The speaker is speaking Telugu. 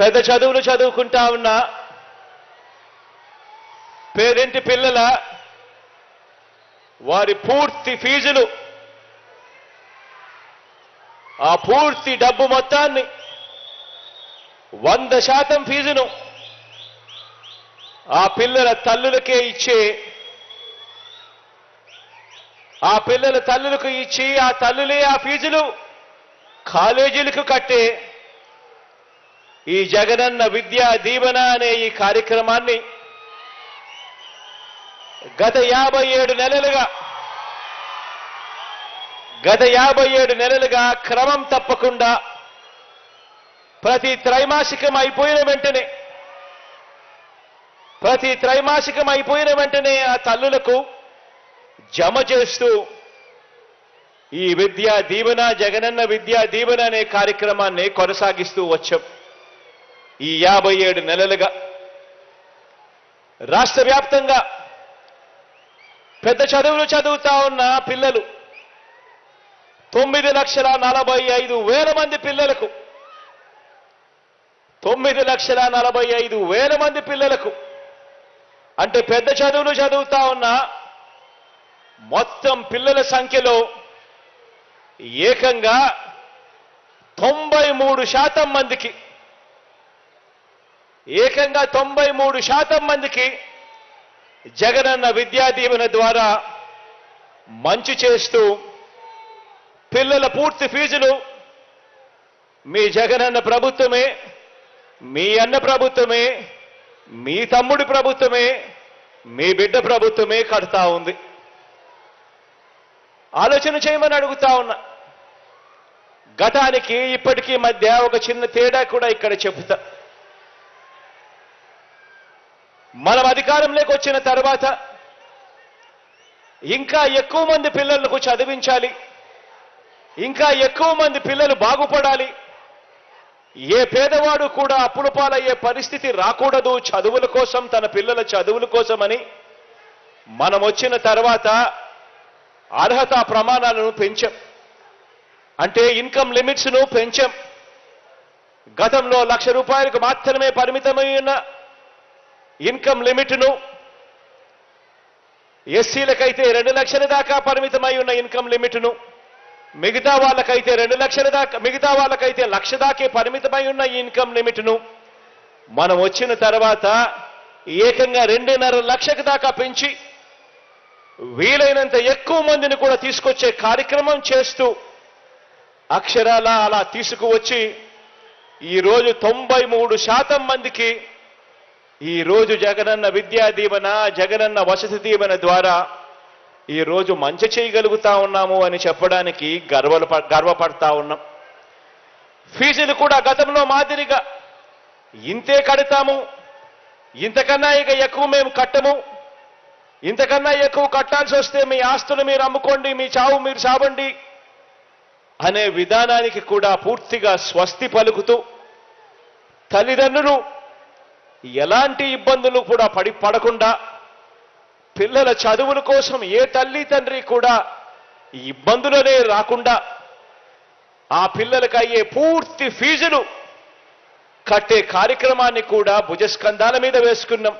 పెద్ద చదువులు చదువుకుంటా ఉన్న పేరింటి పిల్లల వారి పూర్తి ఫీజులు ఆ పూర్తి డబ్బు మొత్తాన్ని వంద శాతం ఫీజును ఆ పిల్లల తల్లులకే ఇచ్చే ఆ పిల్లల తల్లులకు ఇచ్చి ఆ తల్లులే ఆ ఫీజులు కాలేజీలకు కట్టే ఈ జగనన్న విద్యా దీవెన అనే ఈ కార్యక్రమాన్ని గత యాభై ఏడు నెలలుగా గత యాభై ఏడు నెలలుగా క్రమం తప్పకుండా ప్రతి త్రైమాసికం అయిపోయిన వెంటనే ప్రతి త్రైమాసికం అయిపోయిన వెంటనే ఆ తల్లులకు జమ చేస్తూ ఈ విద్యా దీవెన జగనన్న విద్యా దీవెన అనే కార్యక్రమాన్ని కొనసాగిస్తూ వచ్చాం. ఈ యాభై ఏడు నెలలుగా రాష్ట్ర వ్యాప్తంగా పెద్ద చదువులు చదువుతా ఉన్న పిల్లలు తొమ్మిది లక్షల నలభై ఐదు వేల మంది పిల్లలకు తొమ్మిది లక్షల నలభై ఐదు వేల మంది పిల్లలకు అంటే పెద్ద చదువులు చదువుతా ఉన్న మొత్తం పిల్లల సంఖ్యలో ఏకంగా తొంభై మూడు శాతం మందికి ఏకంగా తొంభై మూడు శాతం మందికి జగనన్న విద్యా దీవెన ద్వారా మంచి చేస్తూ పిల్లల పూర్తి ఫీజులు మీ జగనన్న ప్రభుత్వమే మీ అన్న ప్రభుత్వమే మీ తమ్ముడి ప్రభుత్వమే మీ బిడ్డ ప్రభుత్వమే కడతా ఉంది. ఆలోచన చేయమని అడుగుతా ఉన్నా. గతానికి ఇప్పటికీ మధ్య ఒక చిన్న తేడా కూడా ఇక్కడ చెబుతా. మనం అధికారంలోకి వచ్చిన తర్వాత ఇంకా ఎక్కువ మంది పిల్లలకు చదివించాలి. ఇంకా ఎక్కువ మంది పిల్లలు బాగుపడాలి. ఏ పేదవాడు కూడా అప్పుల పాలయ్యే పరిస్థితి రాకూడదు చదువుల కోసం తన పిల్లల చదువుల కోసమని. మనం వచ్చిన తర్వాత అర్హత ప్రమాణాలను పెంచాం. అంటే ఇన్కమ్ లిమిట్స్ను పెంచాం. గతంలో లక్ష రూపాయలకు మాత్రమే పరిమితమై ఉన్న ఇన్కమ్ లిమిట్ను ఎస్సీలకైతే రెండు లక్షల దాకా పరిమితమై ఉన్న ఇన్కమ్ లిమిట్ను మిగతా వాళ్ళకైతే రెండు లక్షల దాకా మిగతా వాళ్ళకైతే లక్ష దాకే పరిమితమై ఉన్న ఈ ఇన్కమ్ లిమిట్ను మనం వచ్చిన తర్వాత ఏకంగా రెండున్నర లక్షకు దాకా పెంచి వీలైనంత ఎక్కువ మందిని కూడా తీసుకొచ్చే కార్యక్రమం చేస్తూ అక్షరాల అలా తీసుకువచ్చి ఈరోజు తొంభై మూడు శాతం మందికి ఈ రోజు జగనన్న విద్యా దీవెన జగనన్న వసతి దీవెన ద్వారా ఈ రోజు మంచి చేయగలుగుతా ఉన్నాము అని చెప్పడానికి గర్వ గర్వపడతా ఉన్నాం. ఫీజులు కూడా గతంలో మాదిరిగా ఇంతే కడతాము. ఇంతకన్నా ఇక ఎక్కువ మేము కట్టము. ఇంతకన్నా ఎక్కువ కట్టాల్సి వస్తే మీ ఆస్తులు మీరు అమ్ముకోండి మీ చావు మీరు చావండి అనే విధానానికి కూడా పూర్తిగా స్వస్తి పలుకుతూ తల్లిదండ్రులు ఎలాంటి ఇబ్బందులు కూడా పడి పడకుండా పిల్లల చదువుల కోసం ఏ తల్లి తండ్రి కూడా ఇబ్బందులనే రాకుండా ఆ పిల్లలకు అయ్యే పూర్తి ఫీజులు కట్టే కార్యక్రమాన్ని కూడా భుజస్కంధాల మీద వేసుకున్నాం.